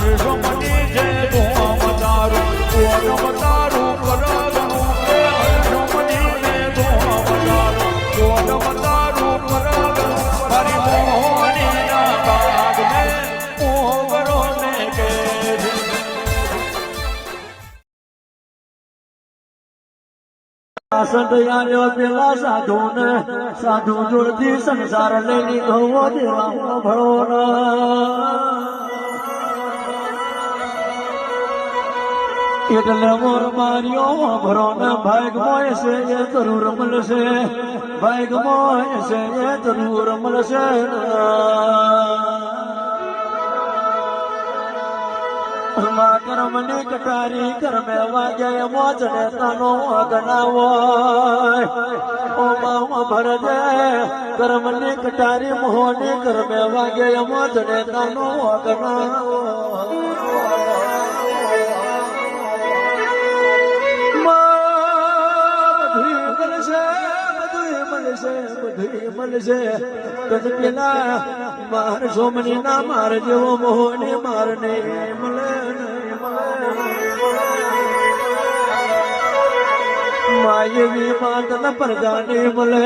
હર્ષો money છે ધોમ પેલા સાધુ ને સાધુ જોડથી સંસાર લઈ લીધો દેવા ભળો એટલે મોર માર્યો ભરો ને ભાગ મોય છે, એ જરૂર મળશે ભાગ મોય છે, એ જરૂર મળશે મા કર્મની કટારી કર્મે વાગે મોજને તનો અગનાવો ઓ મા ભરજે કર્મની કટારી મોહની કર્મે વાગે મોજને તનો અગનાવો મળશે બધું મળશે. તને પેલા માર સોમની ના માર જેવો મોહને માર ને મળે. માયવી માતન પરદાની મળે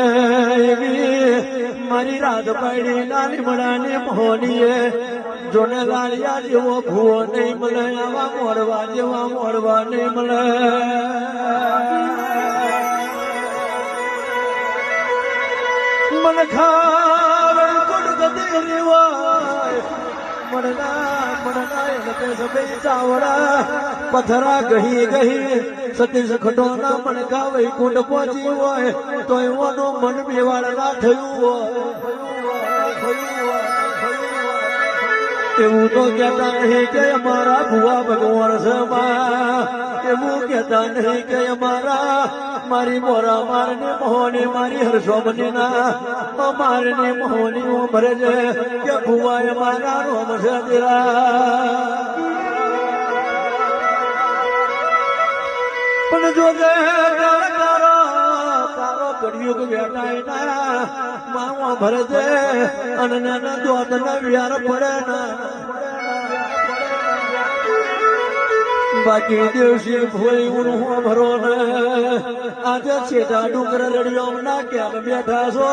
મારી રાત પાડી લાલી મળાને મોહનીએ. જોને લાલિયા જેવો ભૂવો નહીં મળે, આવા મોરવા જેવા મોરવા નહીં મળે. મન ખાવડ કુડ ગદી રેવાય પથરા ગહી ગહી, સતીશ ખટોના મન ગાવે, કુંડ પહોંચી હોય. તો એવાનો મન બેવાળ ના થયું હોય. એવું તો કહેતા નહીં કે અમારા ભુવા ભગવાન છે એવું કહેતા નહીં કે અમારા મારી મોરા મારને મોહની મારી હર્ષોમની ના મારને મોહની ઉભરે છે કે ભુવા એ મારા રોમ છે પણ જો કડિયુગ વેટાય ના માવો ભરે છે અને નાના દોત ના વ્યાર પડે ના. બાકી દિવસે ભોય ઉણહો ભરો ને. આજે છેટા ડુંગર રડિયો ના કેમ બેઠા છો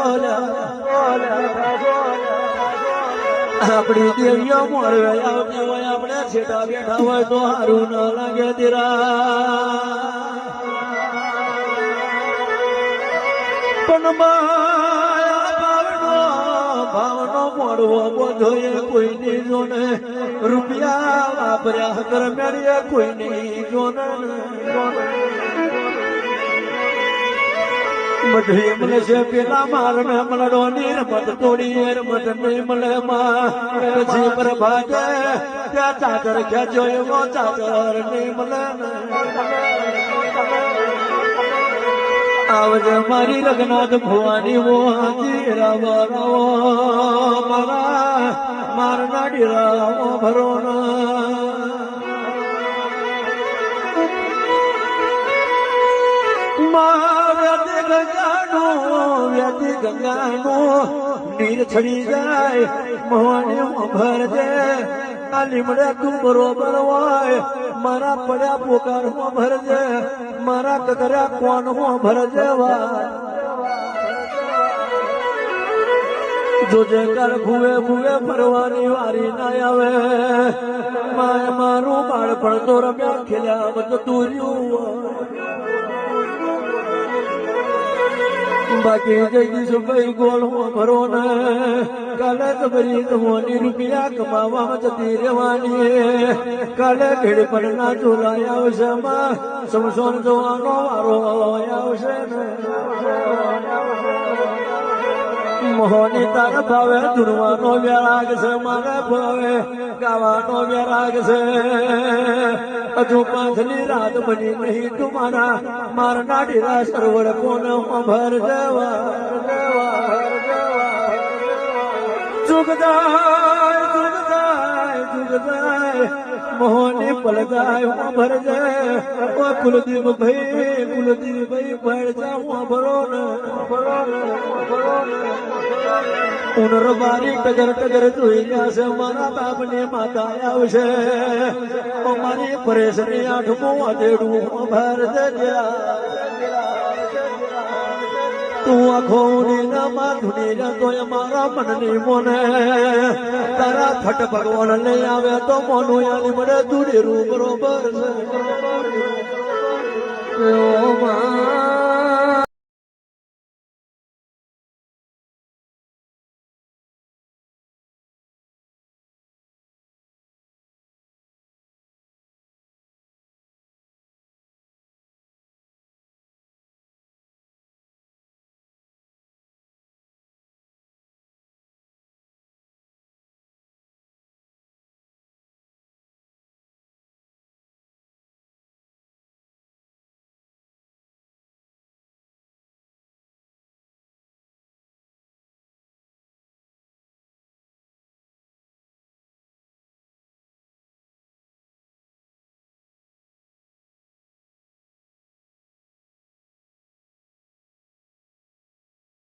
આપણી દેવીઓ મોરવે આવતી હોય આપણે છેટા બેઠા હોય તો હારું ન લાગે તેરા ભાવનો ભાવનો મોડવો કોઈની જોને રૂપિયા વાપર્યા કર કોઈની જોને બધું મળે છે, પેલા માર ને મળો ની રમત તોડી પછી પ્રભાતે ત્યાં ચાદર ખેંચો એવો ચાદર નહીં મળે. આવજે મારી રઘનાથ ભુવાની મોહાજી રાવા મારા, મારના ડીરાવો ભરો વ્યાતિ ગંગાનું વ્યાતિ ગંગાનું, નીર છડી જાય, મોહની ભરજે આ લીમડે તું બરોબર હોય મારા પડ્યા પોકાર હું ભરજે, મારા કકર્યા કોણ હું ભરજે વાય જોજે કર ભૂવે ભૂવે ફરવાની વારી ના આવે. માય મારું બાળપણ તો રમ્યા, ખેલ્યા બધું તુર્યું બાકી જગદીશભાઈ ગોળ હું ભરો ને કાલે તબરી તમોની રૂપિયા કમાવામાં જતી રહેવાની. કાલે ઘેડ પર ના ચોલાય આવશે માં. સમસોન જોવાનો વારો આવશે ને. મોહની તાર ભાવે ધુરવાનો વેરાગ છે મારે ભાવે, ગાવાનો વ્યરાગ છે. હજુ પાંચની રાત બની નહીં તું મારા મારના ડીરા સરોવર કોને ભર દેવા જુગ જાય જાય. મોહની પલગાયો ભરજે. ઓ કુલદીપ ભાઈ કુલદીપ ભાઈ ભર જા હું ભરો ને ભરો ને ભરો ને ઉનર બારી ટગર ટગર જોઈ જશે મારા બાપને માતા આવશે. ઓ મારી પરેશની આઠમું અડેડું ભર તું આખો ના માધુની જતો મારા મનની મોને. તારા ખટ ભગવાન લઈ આવે તો મોનું યાની મને દૂરી રૂ બરોબર છે.